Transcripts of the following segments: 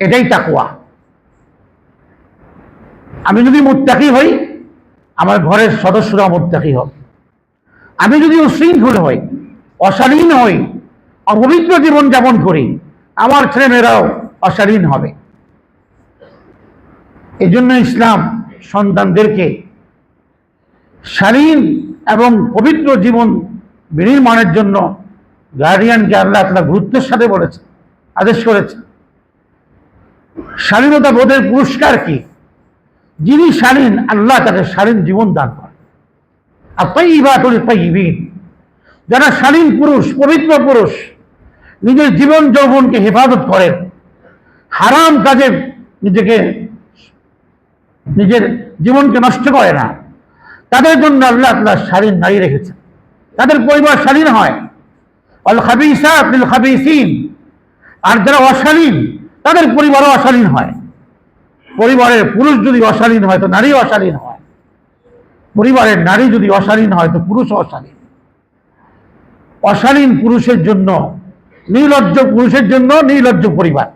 এটাই তাকুয়া আমি যদি মুত্তাকি হই, আমার ঘরের সদস্যরা মুত্তাকি হবে আমি যদি উশৃঙ্খল হই, অশালীন হই, অপবিত্র জীবন যাপন করি, আমার ছেলেমেয়েরাও অশালীন হবে। এই জন্য ইসলাম সন্তানদেরকে শালীন এবং পবিত্র জীবন বিনির্মাণের জন্য গার্ডিয়ানকে আল্লাহ তালা গুরুত্বের সাথে বলেছে আদেশ করেছে। স্বাধীনতা বোধের পুরস্কার কি? যিনি শালীন আল্লাহ তাকে শালীন জীবন দান করে আর তৈবাতুল তৈবিন যারা শালীন পুরুষ, পবিত্র পুরুষ, নিজের জীবন যৌবনকে হেফাজত করেন, হারাম কাজে নিজেকে, নিজের জীবনকে নষ্ট করে না। তাদের জন্য আল্লাহ আল্লাহ শালীন নারী রেখেছে তাদের পরিবার শালীন হয়। অল খাবিসা আব্দুল খাবিসিন আর যারা অশালীন, তাদের পরিবারও অশালীন হয়। পরিবারের পুরুষ যদি অশালীন হয়, তো নারী অশালীন হয়। পরিবারের নারী যদি অশালীন হয়, তো পুরুষ অশালীন। অশালীন পুরুষের জন্য, নির্লজ্জ পুরুষের জন্য নির্লজ্জ পরিবার।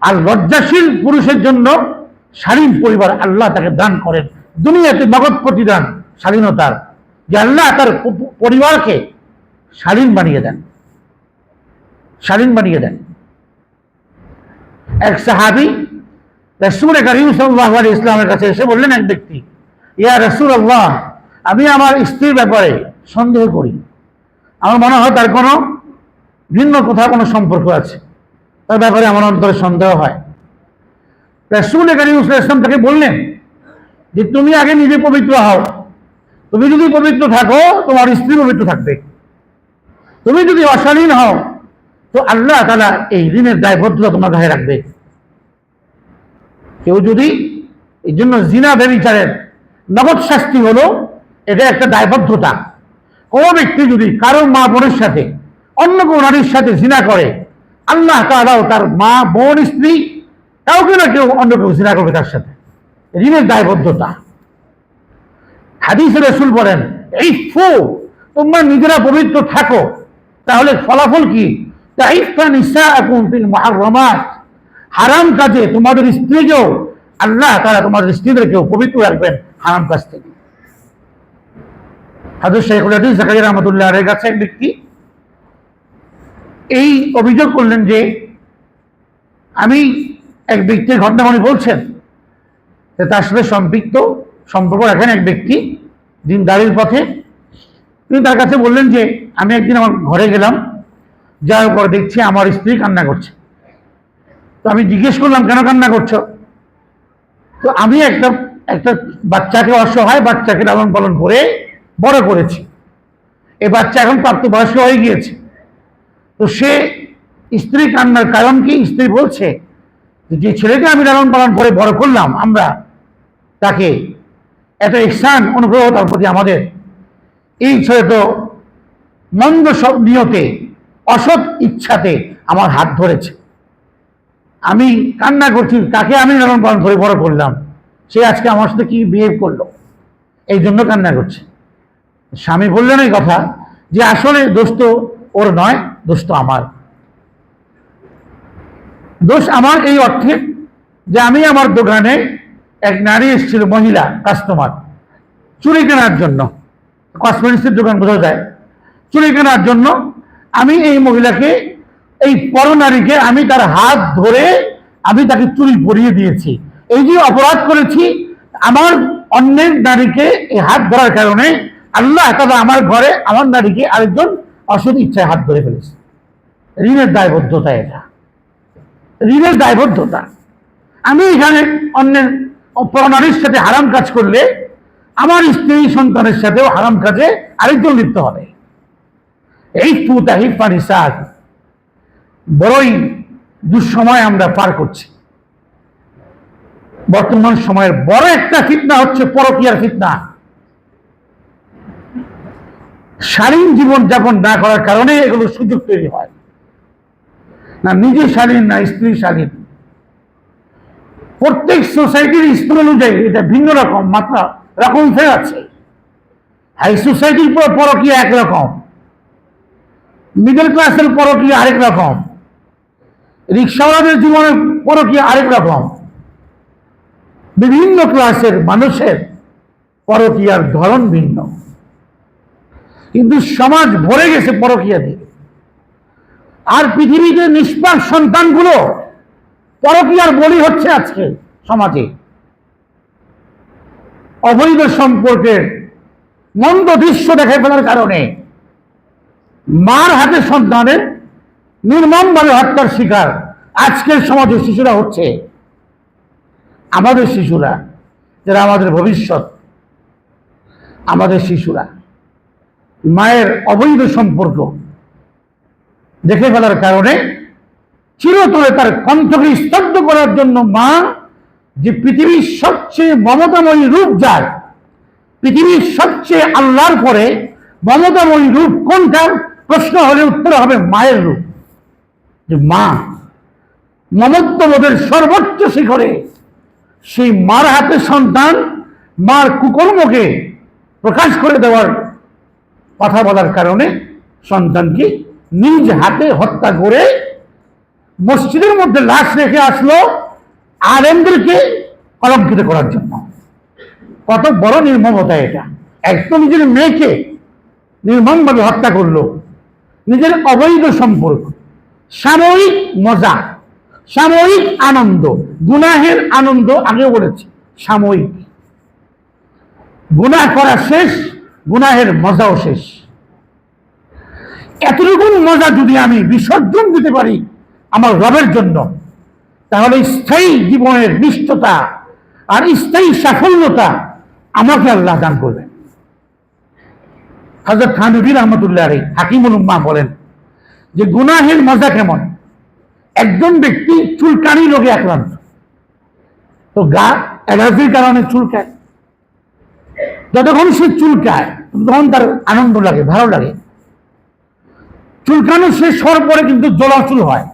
আর লজ্জাশীল পুরুষের জন্য শালীন পরিবার আল্লাহ তাকে দান করেন। দুনিয়াতে নগদ প্রতিদান, স্বাধীনতার। যে আল্লাহ তার পরিবারকে শালীন বানিয়ে দেন। শালীন বানিয়ে দেন। এক সাহাবি রসুল করিম সাল্লাহ আলী ইসলামের কাছে এসে বললেন এক ব্যক্তি, ইয়া রসুল আল্লাহ আমি আমার স্ত্রীর ব্যাপারে সন্দেহ করি। আমার মনে হয় তার কোনো ভিন্ন কোথাও কোনো সম্পর্ক আছে। তার ব্যাপারে আমার অন্তরে সন্দেহ হয়। রসুল করিম ইসলাম তাকে বললেন যে, তুমি আগে নিজে পবিত্র হও। তুমি যদি পবিত্র থাকো, তোমার স্ত্রী পবিত্র থাকবে। তুমি যদি অশালীন হও তো আল্লাহ তালা এই ঋণের দায়বদ্ধতা তোমার গায়ে রাখবে। কেউ যদি এই জন্য জিনা ব্যবিচারের নগদ শাস্তি হলো, এটা একটা দায়বদ্ধতা। কোনো ব্যক্তি যদি কারও মা বোনের সাথে, অন্য কোনো নারীর সাথে জিনা করে, আল্লাহ তালাও তার মা, বোন, স্ত্রী, কাউকে না কেউ অন্য কেউ জিনা করবে তার সাথে। ঋণের দায়বদ্ধতা। হাদিস রসুল বলেন এই ফু তোমরা নিজেরা পবিত্র থাকো, তাহলে ফলাফল কি? হারাম কাজে তোমাদের স্ত্রীকেও, আল্লাহ তারা তোমাদের স্ত্রীদেরকেও পবিত্র রাখবেন হারাম কাজ থেকে। হাজর শেখুল রহমতুল্লাহ এর কাছে এক ব্যক্তি এই অভিযোগ করলেন যে, আমি এক ব্যক্তির ঘটনা মনে বলছেন, যে তার সাথে সম্পৃক্ত সম্পর্ক রাখেন এক ব্যক্তি দিনদারির পথে। তিনি তার কাছে বললেন যে, আমি একদিন আমার ঘরে গেলাম যাওয়ার পর দেখছি আমার স্ত্রী কান্না করছে। তো আমি জিজ্ঞেস করলাম, কেন কান্না করছ? তো আমি একটা একটা বাচ্চাকে অসহায় বাচ্চাকে লালন পালন করে বড় করেছি। এই বাচ্চা এখন প্রাপ্তবয়স্ক হয়ে গিয়েছে। তো সে স্ত্রী কান্নার কারণ কি? স্ত্রী বলছে যে ছেলেকে আমি লালন পালন করে বড় করলাম, আমরা তাকে এত ইহসান অনুগ্রহ তার প্রতি আমাদের। এই ছেলে তো মন্দ সব নিয়তে অসৎ ইচ্ছাতে আমার হাত ধরেছে। আমি কান্না করছি, তাকে আমি লালন পালন করে বড় করলাম, সে আজকে আমার সাথে কি বিহেভ করল? এই জন্য কান্না করছে। স্বামী বললেন এই কথা যে, আসলে দোস্ত ওর নয়, দোস্ত আমার। দোষ আমার এই অর্থে যে, আমি আমার দোকানে এক নারী এসেছিল, মহিলা কাস্টমার চুরি কেনার জন্য। কসমেটিক্সের দোকান বোঝা যায়? চুরি কেনার জন্য আমি এই মহিলাকে, এই পর নারীকে আমি তার হাত ধরে আমি তাকে চুরি পরিয়ে দিয়েছি। এই যে অপরাধ করেছি, আমার অন্যের নারীকে এই হাত ধরার কারণে আল্লাহ তালা আমার ঘরে আমার নারীকে আরেকজন অসৎ ইচ্ছায় হাত ধরে ফেলেছে। ঋণের দায়বদ্ধতা এটা। ঋণের দায়বদ্ধতা। আমি এখানে অন্যের নারীর সাথে হারাম কাজ করলে আমার স্ত্রী সন্তানের সাথেও হারাম কাজে আরেকজন লিপ্ত হবে। এই ফুতাহি পানিসাদ বড়ই দুঃসময় আমরা পার করছি। বর্তমান সময়ের বড় একটা ফিতনা হচ্ছে পরকীয়ার ফিতনা। শালীন জীবন যাপন না করার কারণে এগুলো সুযোগ তৈরি হয়। না নিজে শালীন, না স্ত্রী শালীন। প্রত্যেক সোসাইটির স্তর অনুযায়ী এটা ভিন্ন রকম, মাত্রা রকম ফের আছে। হাই সোসাইটির পর পরকীয়া একরকম। মিডল ক্লাসের পরকীয়া আরেক রকম। রিক্সাওয়ালাদের জীবনে পরকীয়া আরেক রকম। বিভিন্ন ক্লাসের মানুষের পরকীয়ার ধরন ভিন্ন। কিন্তু সমাজ ভরে গেছে পরকীয়া দিয়ে আর পৃথিবীতে নিষ্পাপ সন্তানগুলো পরকীয়ার বলি হচ্ছে আজকে সমাজে। অবৈধ সম্পর্কের মন্দ দৃশ্য দেখে ফেলার কারণে। মার হাতে সন্তানের নির্মমভাবে হত্যার শিকার আজকের সমাজের শিশুরা হচ্ছে। আমাদের শিশুরা, যারা আমাদের ভবিষ্যৎ, আমাদের শিশুরা, মায়ের অবৈধ সম্পর্ক দেখে ফেলার কারণে চিরতরে তার কণ্ঠকে স্তব্ধ করার জন্য মা যে পৃথিবীর সবচেয়ে মমতাময়ী রূপ যার পৃথিবীর সবচেয়ে আল্লাহর পরে মমতাময়ী রূপ কোনটা? প্রশ্ন হলে উত্তর হবে মায়ের রূপ। যে মা, মমত্ববোধের সর্বোচ্চ শিখরে সেই মার হাতে সন্তান, মার কুকর্মকে প্রকাশ করে দেওয়ার কথা বলার কারণে সন্তানকে নিজ হাতে হত্যা করে মসজিদের মধ্যে লাশ রেখে আসলো আলেমদেরকে কলঙ্কিত করার জন্য। কত বড় নির্মমতা এটা। একদম নিজের মেয়েকে নির্মমভাবে হত্যা করল। নিজের অবৈধ সম্পর্ক, সাময়িক মজা, সাময়িক আনন্দ, গুনাহের আনন্দ আগেও বলেছি, সাময়িক। গুনাহ করা শেষ, গুনাহের মজাও শেষ। এতটুকু মজা যদি আমি বিসর্জন দিতে পারি আমার রবের জন্য, তাহলে স্থায়ী জীবনের নিষ্ঠতা আর স্থায়ী সাফল্যতা আমাকে আল্লাহ দান করবেন। হজরত খানবী রহমতুল্লাহ আলী হাকিমুল উম্মা বলেন যে গুনাহের মজা কেমন? একজন ব্যক্তি চুলকানি রোগে আক্রান্ত। তো গা অ্যালার্জির কারণে চুলকায়। যতক্ষণ সে চুলকায় তখন তার আনন্দ লাগে, ভালো লাগে। চুলকানো শেষ হওয়ার পরে কিন্তু জলাচুল হয়।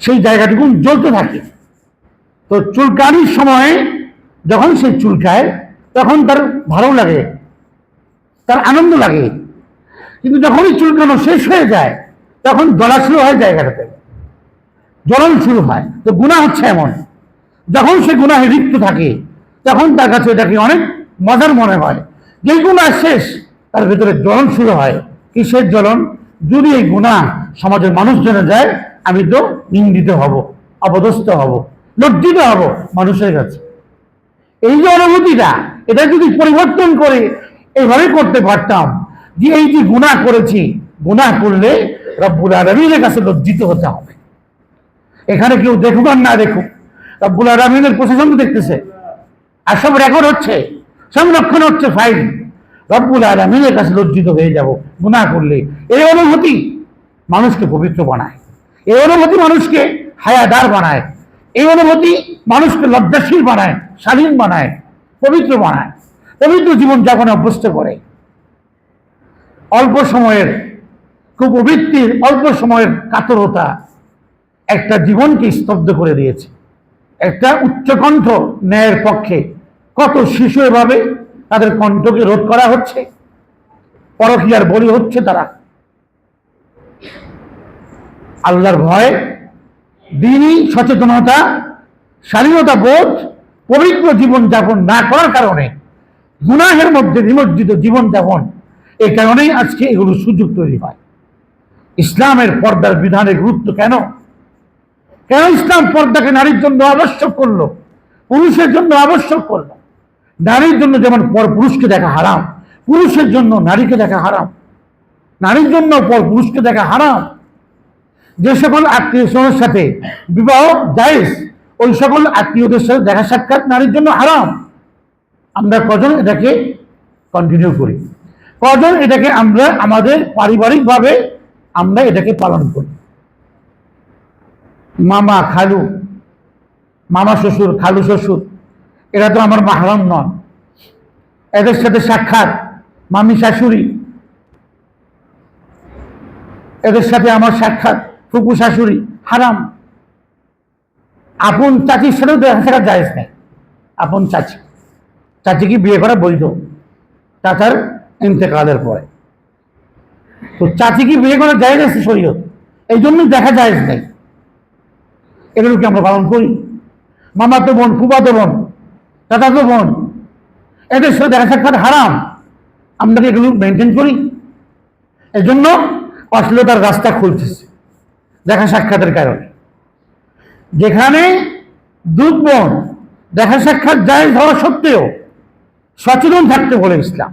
সেই জায়গাটুকু জ্বলতে থাকে। তো চুলকানির সময় যখন সে চুলকায়, তখন তার ভালো লাগে। তার আনন্দ লাগে। কিন্তু যখনই চুলকানো শেষ হয়ে যায়, তখন জ্বলা শুরু হয় জায়গাটাতে। জ্বলন শুরু হয়। তো গুণা হচ্ছে এমন। যখন সে গুণাহে লিপ্ত থাকে, তখন তার কাছে এটাকে অনেক মজার মনে হয়। যেই গুণা শেষ, তার ভেতরে জ্বলন শুরু হয়। কিসের জ্বলন? যদি এই গুণা সমাজের মানুষ জেনে যায়, আমি তো নিন্দিত হব, অপদস্থ হব, লজ্জিত হব মানুষের কাছে। এই যে অনুভূতিটা, এটা যদি পরিবর্তন করে এইভাবে করতে পারতাম। যে এই যে গুণা করেছি গুণা করলে রব্বুল আলমীর কাছে লজ্জিত হতে হবে। এখানে কেউ দেখুক আর না দেখুক, রব্বুল আলমিনের প্রশাসন তো দেখতেছে। আর সব রেকর্ড হচ্ছে, সংরক্ষণ হচ্ছে ফাইল রব্বুল আলমিনের কাছে লজ্জিত হয়ে যাব গুণা করলে। এই অনুভূতি মানুষকে পবিত্র বানায়। এই অনুভূতি মানুষকে হায়াদার বানায়। এই অনুভূতি মানুষকে লজ্জাশীল বানায়, স্বাধীন বানায়, পবিত্র বানায়। পবিত্র জীবন যাপনে অভ্যস্ত করে। অল্প সময়ের কুপবৃত্তির অল্প সময়ের কাতরতা একটা জীবনকে স্তব্ধ করে দিয়েছে। একটা উচ্চকণ্ঠ ন্যায়ের পক্ষে কত শিশু এভাবে তাদের কণ্ঠকে রোধ করা হচ্ছে? পরকিয়ার বলি হচ্ছে তারা। আল্লাহর ভয়, দিনই সচেতনতা স্বাধীনতা বোধ, পবিত্র জীবন যাপন না করার কারণে গুনাহের মধ্যে নিমজ্জিত জীবন যাপন। এই কারণেই আজকে এগুলো সুযোগ তৈরি হয়। ইসলামের পর্দার বিধানের গুরুত্ব কেন? কেন ইসলাম পর্দাকে নারীর জন্য আবশ্যক করল? পুরুষের জন্য আবশ্যক করল? নারীর জন্য যেমন পর পুরুষকে দেখা হারাম, পুরুষের জন্য নারীকে দেখা হারাম, নারীর জন্য পর পুরুষকে দেখা হারাম। যে সকল আত্মীয় স্বজনের সাথে বিবাহ, জায়েজ, ওই সকল আত্মীয়দের সাথে দেখা সাক্ষাৎ নারীর জন্য হারাম। আমরা কজন এটাকে কন্টিনিউ করি? কজন এটাকে আমরা আমাদের পারিবারিকভাবে আমরা এটাকে পালন করি? মামা খালু, মামা শ্বশুর, খালু শ্বশুর, এরা তো আমার মাহারাম নন। এদের সাথে সাক্ষাৎ, মামি শাশুড়ি। এদের সাথে আমার সাক্ষাৎ, ফুপু শাশুড়ি, হারাম। আপন চাচির সাথেও দেখা সাক্ষাৎ জায়েজ নেই। আপন চাচি। চাচিকে বিয়ে করা বৈধ। চাচার ইন্তেকালের পরে। তো চাচিকে বিয়ে করা জায়েজ আছে শরীয়ত। এই জন্যই দেখা যায় নাই। এগুলো কি আমরা পালন করি? মামাতো বোন, ফুফাতো বোন, চাচাতো বোন, এদের সাথে দেখা সাক্ষাৎ হারাম। আমরা এগুলো মেনটেন করি? এজন্য অশ্লীলতার রাস্তা খুলতেছে দেখা সাক্ষাতের কারণে। যেখানে দুধ বোন দেখা সাক্ষাৎ যায় হওয়া সত্ত্বেও সচেতন থাকতে বলে ইসলাম।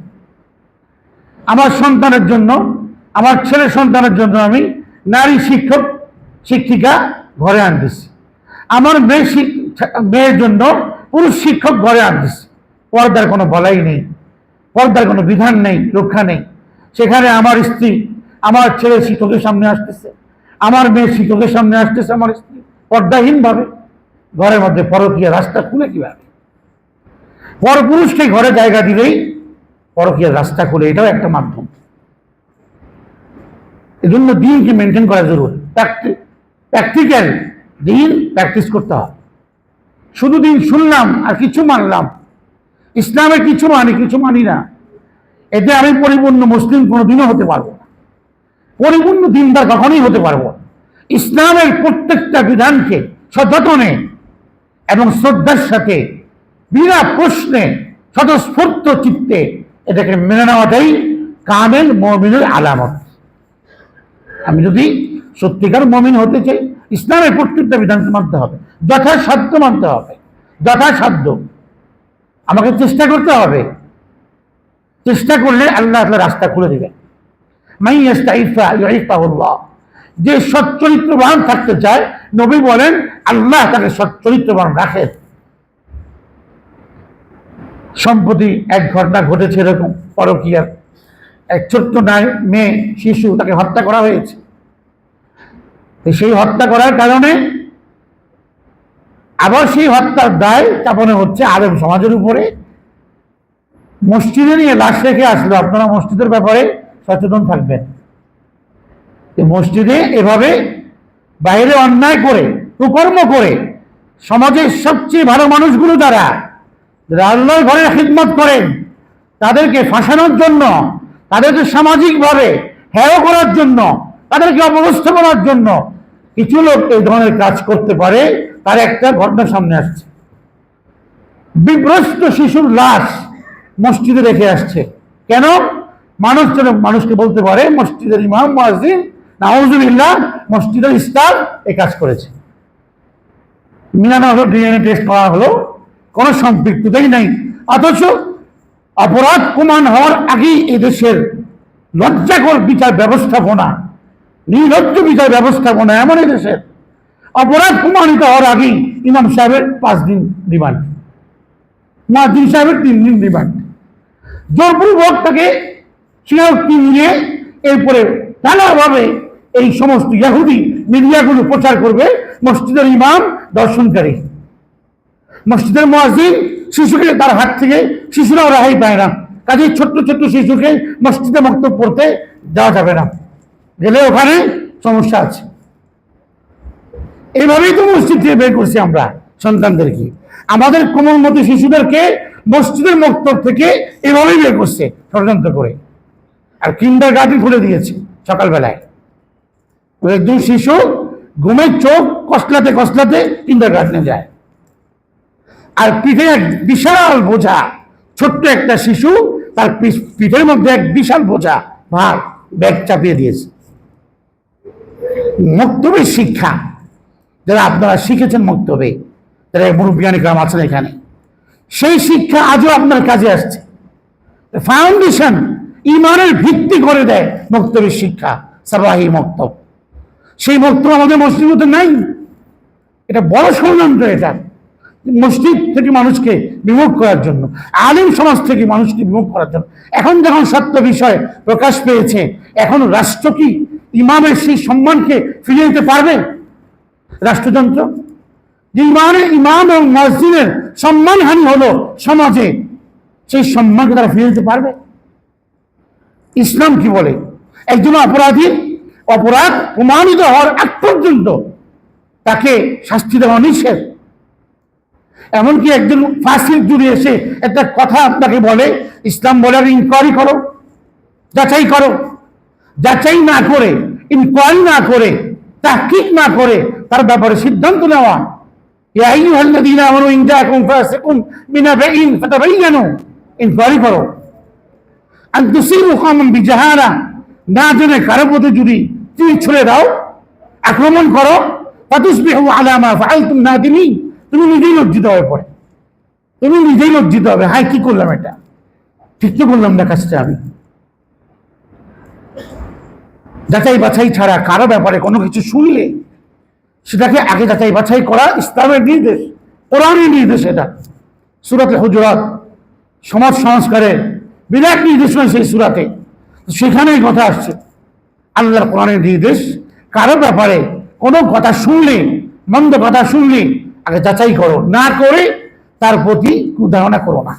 আমার সন্তানের জন্য, আমার ছেলে সন্তানের জন্য আমি নারী শিক্ষক, শিক্ষিকা ঘরে আনতেছি আমার মেয়ে মেয়ের জন্য পুরুষ শিক্ষক ঘরে আনতেছি পর্দার কোনো বলাই নেই, পর্দার কোনো বিধান নেই, রক্ষা নেই। সেখানে আমার স্ত্রী, আমার ছেলে শিক্ষকের সামনে আসতেছে। আমার মেয়ে শিক্ষকের সামনে আসতেছে আমার স্ত্রী। পর্দাহীনভাবে। ঘরের মধ্যে পরকীয় রাস্তা খুলে কীভাবে? পরপুরুষকে ঘরে জায়গা দিলেই পরকীয় রাস্তা খুলে, এটাও একটা মাধ্যম। এজন্য দিনকে মেনটেন করা জরুরি। প্র্যাকটিক্যাল দিন প্র্যাকটিস করতে হয়। শুধু দিন শুনলাম আর কিছু মানলাম। ইসলামে কিছু মানি কিছু মানি না। এতে আমি পরিপূর্ণ মুসলিম কোনোদিনও হতে পারব না। পরিপূর্ণ দিনদার কখনোই হতে পারব ইসলামের প্রত্যেকটা বিধানকে সযত্নে এবং শ্রদ্ধার সাথে বিনা প্রশ্নে স্বতঃস্ফূর্ত চিত্তে এটাকে মেনে নেওয়াটাই কামেল মমিনের আলামত। আমি যদি সত্যিকার মমিন হতে চাই, ইসলামের প্রত্যেকটা বিধানকে মানতে হবে, যথাসাধ্য মানতে হবে, যথাসাধ্য। আমাকে চেষ্টা করতে হবে। চেষ্টা করলে আল্লাহ আল্লাহ রাস্তা খুলে দেবেন। যে সচ্চরিত্রবান থাকতে চায়, নবী বলেন, আল্লাহ তাকে সচ্চরিত্রবান রাখেন। সম্প্রতি এক ঘটনা ঘটেছে এরকম পরকীয়ার। এক ছোট্ট মেয়ে, শিশু তাকে হত্যা করা হয়েছে। সেই হত্যা করার কারণে আবার সেই হত্যার দায় চাপানো হচ্ছে আলেম সমাজের উপরে। মসজিদে নিয়ে লাশ রেখে আসলো, আপনারা মসজিদের ব্যাপারে সচেতন থাকবেন। মসজিদে এভাবে বাইরে অন্যায় করে, কুকর্ম করে সমাজের সবচেয়ে ভালো মানুষগুলো যারা আল্লাহর ঘরে খিদমত করেন, তাদেরকে ফাঁসানোর জন্য, তাদেরকে সামাজিকভাবে হেয় করার জন্য, তাদেরকে অপদস্থ করার জন্য কিছু লোক এই ধরনের কাজ করতে পারে, তার একটা ঘটনা সামনে আসছে। বিভ্রষ্ট শিশুর লাশ মসজিদে রেখে আসছে। কেন? মানুষ যেন মানুষকে বলতে পারে, মসজিদের ইমাম, মুয়াজ্জিন, নাউজুবিল্লাহ, মসজিদের ইস্তার এই কাজ করেছে। মিলানো হলো ডিএনএ টেস্ট করা হলো। কোনো সম্পৃক্ততাই নাই। অথচ অপরাধ প্রমাণ হওয়ার আগেই এদেশের লজ্জাকর বিচার ব্যবস্থাপনা, নির্লজ্জ বিচার ব্যবস্থাপনা এমন দেশের অপরাধ প্রমাণিত হওয়ার আগেই ইমাম সাহেবের পাঁচ দিন রিমান্ড মুয়াজ্জিন সাহেবের তিন দিন রিমান্ড। জোরপূর্বক তাকে স্বীকারোক্তি নিয়ে এরপরে নানাভাবে এই সমস্ত ইয়াহুদি মিডিয়াগুলো প্রচার করবে, মসজিদের ইমাম, দর্শনকারী। মসজিদের মসজিদ শিশুকে তার হাত থেকে শিশুরাও রেহাই পায় না। কাজে ছোট্ট ছোট্ট শিশুকে মসজিদে বক্তব্য পড়তে দেওয়া যাবে না। গেলে ওখানে সমস্যা আছে। এইভাবেই তো মসজিদ থেকে বের করছি আমরা সন্তানদেরকে আমাদের কোমলমতি শিশুদেরকে মসজিদের মক্তব থেকে এভাবেই বের করছে ষড়যন্ত্র করে। আর কিন্ডার গার্ডেন খুলে দিয়েছে সকালবেলায়। একজন শিশু ঘুমের চোখ কসলাতে কসলাতে কিন্ডার গার্ডেনে যায়। আর পিঠে এক বিশাল বোঝা। ছোট্ট একটা শিশু, তার পিঠের মধ্যে এক বিশাল বোঝা। ভার, ব্যাগ চাপিয়ে দিয়েছে। মক্তবের শিক্ষা। যারা আপনারা শিখেছেন মক্তবে, যারা মুরব্বিয়ানি গ্রাম আছেন এখানে, সেই শিক্ষা আজও আপনার কাজে আসছে। ফাউন্ডেশন ইমানের ভিত্তি করে দেয় মক্তবের শিক্ষা সাবাহি মক্তব। সেই মক্তব আমাদের মসজিদ নাই। এটা বড় ষড়যন্ত্র এটা। মসজিদ থেকে মানুষকে বিমুখ করার জন্য, আলিম সমাজ থেকে মানুষকে বিমুখ করার জন্য। এখন যখন সত্য বিষয় প্রকাশ পেয়েছে, এখন রাষ্ট্র কি ইমামের সেই সম্মানকে ফিরিয়ে দিতে পারবে? রাষ্ট্রযন্ত্র? ইমানের ইমাম এবং মসজিদের সম্মানহানি হলো সমাজে, সেই সম্মানকে তারা ফিরে দিতে পারবে? ইসলাম কি বলে? একজন অপরাধী অপরাধ প্রমাণিত হওয়ার আগ পর্যন্ত তাকে শাস্তি দেওয়া নিষেধ। এমনকি একজন ফাঁসির জুড়ে এসে একটা কথা আপনাকে বলে, ইসলাম বলে ইনকোয়ারি করো, যাচাই করো। যাচাই না করে ইনকোয়ারি না করে, তাহকিক না করে, তার ব্যাপারে সিদ্ধান্ত নেওয়া। ইনকোয়ারি করো। আন তুসিবু কওমান বিজাহালা না জেনে কারও প্রতি যদি তীর ছুড়ে দাও, আক্রমণ করো, ফাতুসবিহু আলা মা ফাআলতুম নাদিমিন। তুমি নিজেই লজ্জিত হয়ে পড়ে। তুমি নিজেই লজ্জিত হবে। হাই কি করলাম এটা? ঠিক তো করলাম না কাজটা আমি। যাচাই বাছাই ছাড়া কারও ব্যাপারে কোনো কিছু শুনলে সেটাকে আগে যাচাই বাছাই করা ইসলামের নির্দেশ, কোরআনের নির্দেশ এটা। সুরাতে হুজরাত, সমাজ সংস্কারের বিরাট নির্দেশনা সেই সুরাতে। সেখানে এই কথা আসছে। আল্লাহর কোরআনের নির্দেশ, কারও ব্যাপারে কোনো কথা শুনলে, মন্দ কথা শুনলে আগে যাচাই করো। না করে তার প্রতি কুধারণা করো না।